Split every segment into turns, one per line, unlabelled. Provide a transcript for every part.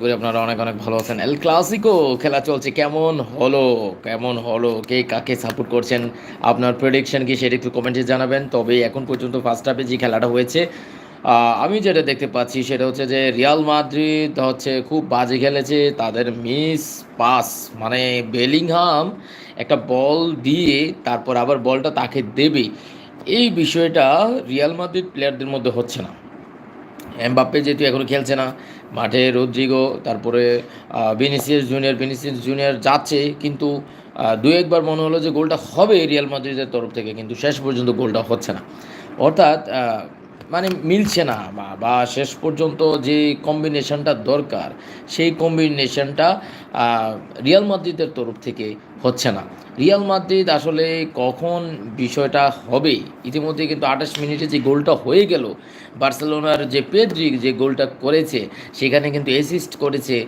করি, আপনারা অনেক অনেক ভালো আছেন। এল ক্লাসিকো খেলা চলছে। কেমন হলো? কেমন হলো? কে কাকে সাপোর্ট করছেন? আপনার প্রেডিকশন কি সেটা একটু কমেন্টে জানাবেন। তবে এখন পর্যন্ত ফার্স্ট হাফে যে খেলাটা হয়েছে আমি যেটা দেখতে পাচ্ছি সেটা হচ্ছে যে রিয়াল মাদ্রিদ হচ্ছে খুব বাজে খেলেছে। তাদের মিস পাস মানে বেলিংহাম একটা বল দিয়ে তারপর আবার বলটা তাকে দেবে এই বিষয়টা রিয়াল মাদ্রিদ প্লেয়ারদের মধ্যে হচ্ছে না। এমবাপ্পে যেহেতু এখনও খেলছে না, মাঠে রদ্রিগো, তারপরে বেনিসিয়াস জুনিয়র বেনিসিয়াস জুনিয়র যাচ্ছে, কিন্তু দু একবার মনে হলো যে গোলটা হবে রিয়াল মাদ্রিদের তরফ থেকে, কিন্তু শেষ পর্যন্ত গোলটা হচ্ছে না। অর্থাৎ মানে মিলছে না বা- শেষ পর্যন্ত যে কম্বিনেশনটা দরকার, সেই কম্বিনেশনটা রিয়াল মাদ্রিদের তরফ থেকে হচ্ছে না। রিয়াল মাদ্রিদ আসলে কখন বিষয়টা হবে? ইতিমধ্যে কিন্তু আঠাশ মিনিটে যে গোলটা হয়ে গেল, বার্সেলোনার যে পেদ্রিক যে গোলটা করেছে, সেখানে কিন্তু অ্যাসিস্ট করেছে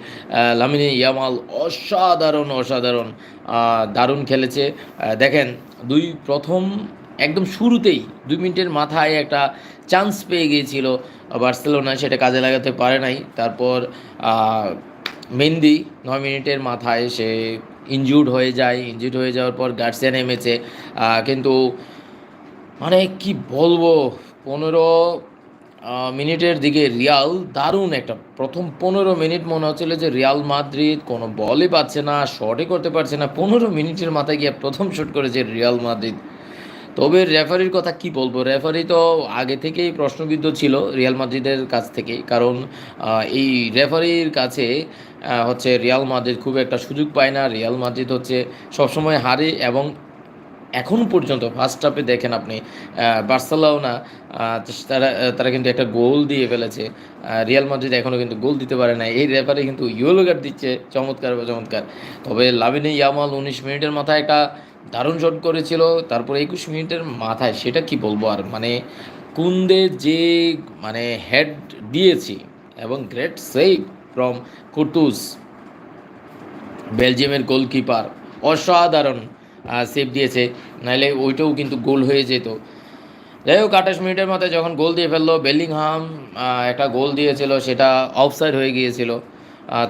লামিনে ইয়ামাল অসাধারণ অসাধারণ দারুণ খেলেছে। দেখেন, দুই প্রথম একদম শুরুতেই দুই মিনিটের মাথায় একটা চান্স পেয়ে গিয়েছিল। বার্সেলোনা সেটা কাজে লাগাতে পারে নাই। তারপর মেন্দি নয় মিনিটের মাথায় সে ইনজুর্ড হয়ে যায়। ইনজুর্ড হয়ে যাওয়ার পর গার্সিয়া নেমেছে। কিন্তু মানে কি বলব? পনেরো মিনিটের দিকে রিয়াল দারুণ একটা, প্রথম পনেরো মিনিট মনে হচ্ছিল যে রিয়াল মাদ্রিদ কোনো বলই পাচ্ছে না শটই করতে পারছে না। পনেরো মিনিটের মাথায় গিয়ে প্রথম শট করেছে রিয়াল মাদ্রিদ। তবে রেফারির কথা কি বলব? রেফারি তো আগে থেকেই প্রশ্নবিদ্ধ ছিল রিয়াল মাদ্রিদের কাছ থেকে কারণ এই রেফারির কাছে হচ্ছে রিয়াল মাদ্রিদ খুব একটা সুযোগ পায় না। রিয়াল মাদ্রিদ হচ্ছে সবসময় হারে এবং এখন পর্যন্ত ফার্স্ট হাফে দেখেন আপনি বার্সেলোনা তারা তারা কিন্তু একটা গোল দিয়ে ফেলেছে। রিয়াল মাদ্রিদ এখনও কিন্তু গোল দিতে পারে না এই রেফারি কিন্তু ইয়েলো কার্ড দিচ্ছে। চমৎকার বা চমৎকার। তবে লাভিনে ইয়ামাল উনিশ মিনিটের মাথায় একটা দারুণ শট করেছিল। তারপর একুশ মিনিটের মাথায় সেটা কি বলব আর? মানে কুন্দে যে মানে হেড দিয়েছি এবং গ্রেট সেভ ফ্রম কুর্তুজ বেলজিয়ামের গোলকিপার অসাধারণ সেভ দিয়েছে। নাহলে ওইটাও কিন্তু গোল হয়ে যেত। যাই হোক, আঠাশ মিনিটের মাথায় যখন গোল দিয়ে ফেলল বেলিংহাম একটা গোল দিয়েছিল, সেটা অফসাইড হয়ে গিয়েছিল।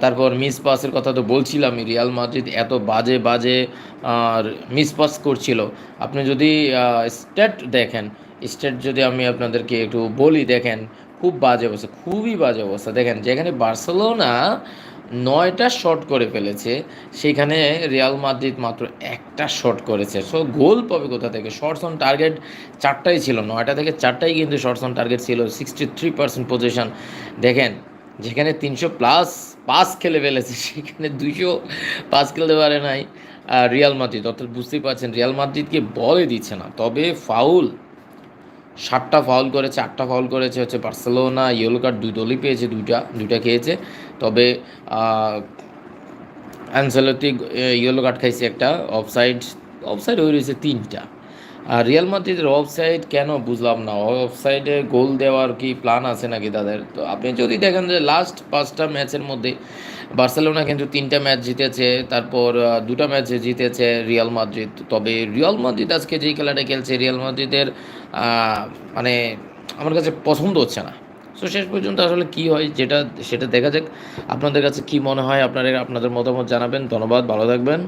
তারপর মিস পাসের কথা তো বলছিলামই, রিয়াল মাদ্রিদ এত বাজে বাজে, আর মিস পাস করছিল। আপনি যদি স্টেট দেখেন স্টেট যদি আমি আপনাদেরকে একটু বলি, দেখেন, খুব বাজে অবস্থা, খুবই বাজে অবস্থা। দেখেন, যেখানে বার্সেলোনা নয়টা শট করে ফেলেছে, সেখানে রিয়াল মাদ্রিদ মাত্র একটা শট করেছে। সো গোল পাবে কোথা থেকে? শর্টস অন টার্গেট চারটাই ছিল, নয়টা থেকে চারটাই কিন্তু শর্টস অন টার্গেট ছিল সিক্সটি থ্রি পার্সেন্ট পজিশন দেখেন যেখানে তিনশো প্লাস পাস খেলে ফেলেছে, সেখানে দুইশো পাস খেলতে পারে নাই আর রিয়াল মাদ্রিদ অর্থাৎ বুঝতেই পারছেন রিয়াল মাদ্রিদকে বলে দিচ্ছে না। তবে ফাউল সাতটা ফাউল করেছে, আটটা ফাউল করেছে হচ্ছে বার্সেলোনা ইয়েলো কার্ড দুই দলই পেয়েছে, দুইটা দুইটা খেয়েছে। তবে অ্যানসেলতি ইয়েলো কার্ড খাইছে একটা অফসাইড অফসাইড হয়ে রয়েছে তিনটা। আর রিয়াল মাদ্রিদের অফসাইড কেন বুঝলাম না? অফসাইডে গোল দেওয়ার কি প্ল্যান আছে নাকি তাদের? তো আপনি যদি দেখেন যে লাস্ট পাঁচটা ম্যাচের মধ্যে বার্সেলোনা কিন্তু তিনটা ম্যাচ জিতেছে, তারপর দুটা ম্যাচ জিতেছে রিয়াল মাদ্রিদ তবে রিয়াল মাদ্রিদ আজকে যেই খেলাটা খেলছে রিয়াল মাদ্রিদের মানে আমার কাছে পছন্দ হচ্ছে না। সো শেষ পর্যন্ত আসলে কি হয় যেটা, সেটা দেখা যাক। আপনাদের কাছে কি মনে হয়? আপনারা, আপনাদের মতামত জানাবেন। ধন্যবাদ, ভালো থাকবেন।